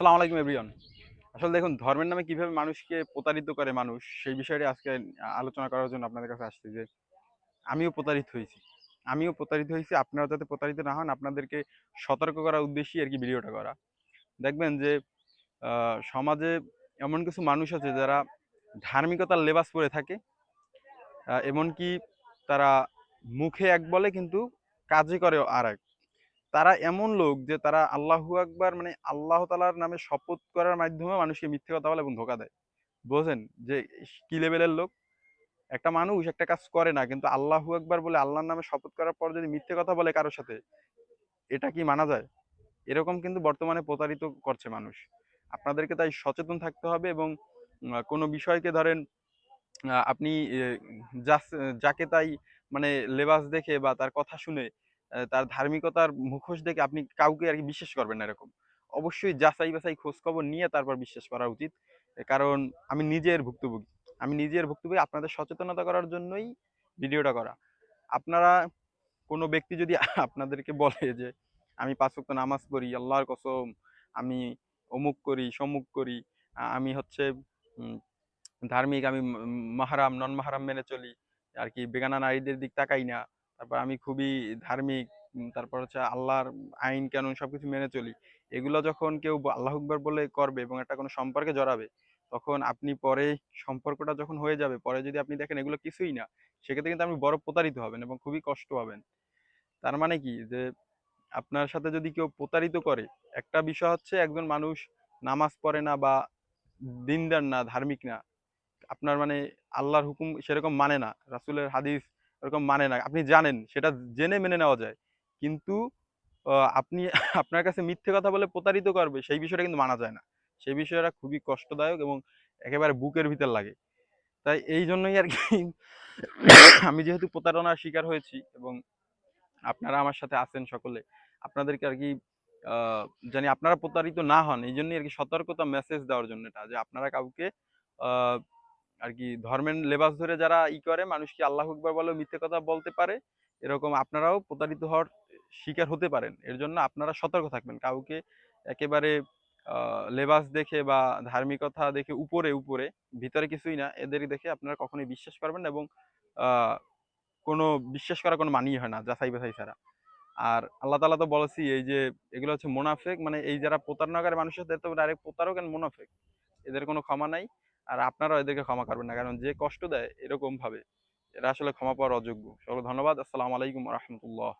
আসসালামু আলাইকুম, এভরিওয়ান। আসলে দেখুন, ধর্মের নামে কীভাবে মানুষকে প্রতারিত করে মানুষ, সেই বিষয়টি আজকে আলোচনা করার জন্য আপনাদের কাছে আসছি যে, আমিও প্রতারিত হয়েছি। আমিও প্রতারিত হয়েছি আপনারা যাতে প্রতারিত না হন, আপনাদেরকে সতর্ক করার উদ্দেশ্যেই আর কি ভিডিওটা করা। দেখবেন যে সমাজে এমন কিছু মানুষ আছে যারা ধার্মিকতার লেবাস পরে থাকে এমনকি তারা মুখে এক বলে কিন্তু কাজই করে আর এক তারা এমন লোক যে তারা আল্লাহু আকবার মানে আল্লাহ তালার নামে শপথ করার মাধ্যমে মানুষকে মিথ্যে কথা বলে এবং ধোকা দেয়। বোঝেন যে কি লেভেলের লোক? একটা মানুষ একটা কাজ করে না, কিন্তু আল্লাহু আকবার বলে আল্লাহর নামে শপথ করার পর যদি মিথ্যে কথা বলে কারোর সাথে, এটা কি মানা যায়? এরকম কিন্তু বর্তমানে প্রতারিত করছে মানুষ। আপনাদেরকে তাই সচেতন থাকতে হবে এবং কোনো বিষয়কে ধরেন আপনি যাকে তাই মানে লেবাস দেখে বা তার কথা শুনে তার ধার্মিকতার মুখোশ দেখে আপনি কাউকে আর কি বিশ্বাস করবেন না এরকম। অবশ্যই যাচাই বাছাই খোঁজ খবর নিয়ে তারপর বিশ্বাস করা উচিত। কারণ আমি নিজের ভুক্তভোগী। আমি নিজের ভুক্তভোগী, আপনাদের সচেতনতা করার জন্যই ভিডিওটা করা। আপনারা কোনো ব্যক্তি যদি আপনাদেরকে বলে যে, আমি পাঁচ ওয়াক্ত নামাজ পড়ি, আল্লাহর কসম, আমি অমুক করি, সমুক করি আমি হচ্ছে ধার্মিক, আমি মাহারাম নন মাহারাম মেনে চলি, আর কি বেগানা নারীদের দিক তাকাই না। তারপর আমি খুবই ধার্মিক তারপর হচ্ছে আল্লাহর আইন, কানুন সবকিছু মেনে চলি। এগুলো যখন কেউ আল্লাহ আকবার বলে করবে এবং একটা কোনো সম্পর্কে জড়াবে, তখন আপনি পরে সম্পর্কটা যখন হয়ে যাবে, পরে যদি আপনি দেখেন এগুলো কিছুই না, সেক্ষেত্রে কিন্তু আপনি বড় প্রতারিত হবেন এবং খুবই কষ্ট পাবেন তার মানে কি? যে আপনার সাথে যদি কেউ প্রতারিত করে, একটা বিষয় হচ্ছে একজন মানুষ নামাজ পড়ে না বা দিনদার না, ধার্মিক না, আপনার মানে আল্লাহর হুকুম সেরকম মানে না। রাসূলের হাদিস এরকম মানে না। আপনি জানেন, সেটা জেনে মেনে নেওয়া যায়। কিন্তু আপনি আপনার কাছে মিথ্যে কথা বলে প্রতারিত করবে, সেই বিষয়টা কিন্তু মানা যায় না। সেই বিষয়টা খুবই কষ্টদায়ক এবং একেবারে বুকের ভিতর লাগে। তাই এই জন্যই আর কি আমি যেহেতু প্রতারণার শিকার হয়েছি এবং আপনারা আমার সাথে আছেন সকলে, আপনাদেরকে আর কি জানি আপনারা প্রতারিত না হন, এই জন্যই আর কি সতর্কতা মেসেজ দেওয়ার জন্য এটা যে আপনারা কাউকে আর কি ধর্মের লেবাস ধরে যারা ই করে, মানুষকে আল্লাহ আকবার বলে মিথ্যে কথা বলতে পারে। এরকম আপনারাও প্রতারিত হওয়ার শিকার হতে পারেন। এর জন্য আপনারা সতর্ক থাকবেন। কাউকে একেবারে লেবাস দেখে বা ধার্মিকতা দেখে উপরে উপরে, ভিতরে কিছুই না। এদের দেখে আপনারা কখনোই বিশ্বাস করবেন এবং কোনো বিশ্বাস করা কোনো মানিয়ে হয় না, যাচাই বাছাই ছাড়া। আর আল্লাহ তালা তো বলেছি, এই যে, এগুলো হচ্ছে মোনাফেক। মানে এই যারা প্রতারণা করে মানুষের তো ডাইরেক্ট প্রতারক and মোনাফেক। এদের কোনো ক্ষমা নাই। আর আপনারা এদেরকে ক্ষমা করবেন না। কারণ যে কষ্ট দেয় এরকম ভাবে এরা আসলে ক্ষমা পাওয়ার অযোগ্য। সকল ধন্যবাদ। আসসালামু আলাইকুম রহমতুল্লাহ।